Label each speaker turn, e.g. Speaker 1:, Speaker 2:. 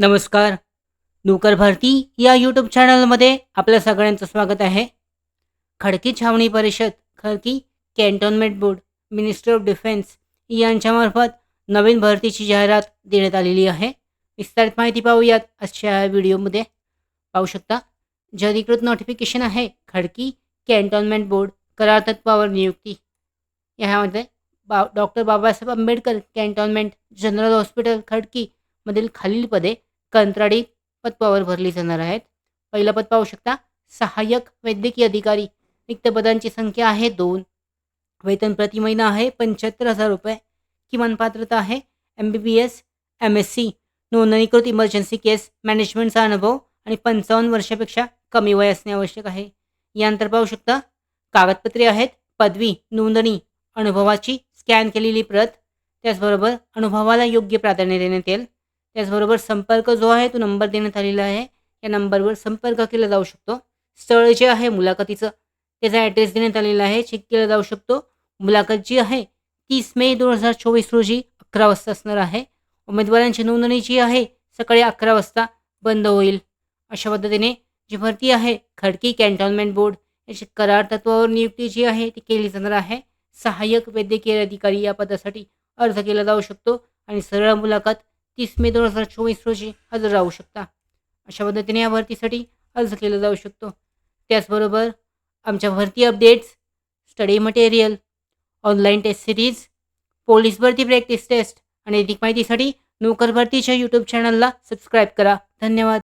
Speaker 1: नमस्कार. नोकर भरती या यूट्यूब चॅनलमध्ये आपल्या सगळ्यांचं स्वागत आहे. खडकी छावणी परिषद Khadki cantonment board minister of defence यांच्यामार्फत नवीन भरतीची जाहिरात देण्यात आलेली आहे. विस्तारित माहिती पाहूयात आजच्या व्हिडिओमध्ये. पाहू शकता जे अधिकृत नोटिफिकेशन आहे खडकी कॅन्टोन्मेंट बोर्ड करार तत्वावर नियुक्ती. ह्यामध्ये बा doctor Babasaheb Ambedkar cantonment general hospital Khadki मधील खालील पदे कंत्राटी पदपावर भरली जाणार आहेत. पहिलं पद पाहू शकता सहाय्यक वैद्यकीय अधिकारी. रिक्त पदांची संख्या आहे दोन. वेतन प्रति महिना आहे पंच्याहत्तर हजार रुपये. किमान पात्रता आहे M B B S M S C नोंदणीकृत इमर्जन्सी केस मॅनेजमेंटचा अनुभव आणि पंचावन्न वर्षापेक्षा कमी वय असणे आवश्यक आहे. यानंतर पाहू शकता कागदपत्रे आहेत पदवी नोंदणी अनुभवाची स्कॅन केलेली प्रत. त्याचबरोबर अनुभवाला योग्य प्राधान्य देण्यात येईल. त्याचबरोबर संपर्क जो आहे तो नंबर देण्यात आलेला आहे. या नंबरवर संपर्क केला जाऊ शकतो. स्थळ जे आहे मुलाखतीचं त्याचा ॲड्रेस देण्यात आलेला आहे. चेक केला जाऊ शकतो. मुलाखत जी आहे तीस मे दोन हजार चोवीस रोजी अकरा वाजता असणार आहे. उमेदवारांची नोंदणी जी आहे सकाळी अकरा वाजता बंद होईल. अशा पद्धतीने जी भरती आहे खडकी कॅन्टोन्मेंट बोर्ड याची करार तत्वावर नियुक्ती जी आहे ती केली जाणार आहे. सहाय्यक वैद्यकीय अधिकारी या पदासाठी अर्ज केला जाऊ शकतो. आणि सरळ मुलाखत तीस मे दोन हजार चोवीस रोजी हजर राहू शकता. अशा पद्धतीने या भरतीसाठी अर्ज केला जाऊ शकतो. त्याचबरोबर आमच्या भरती updates study material online test series police भरती प्रॅक्टिस टेस्ट आणि अधिक माहितीसाठी नोकर भरतीच्या यूट्यूब चॅनलला सबस्क्राईब करा. धन्यवाद.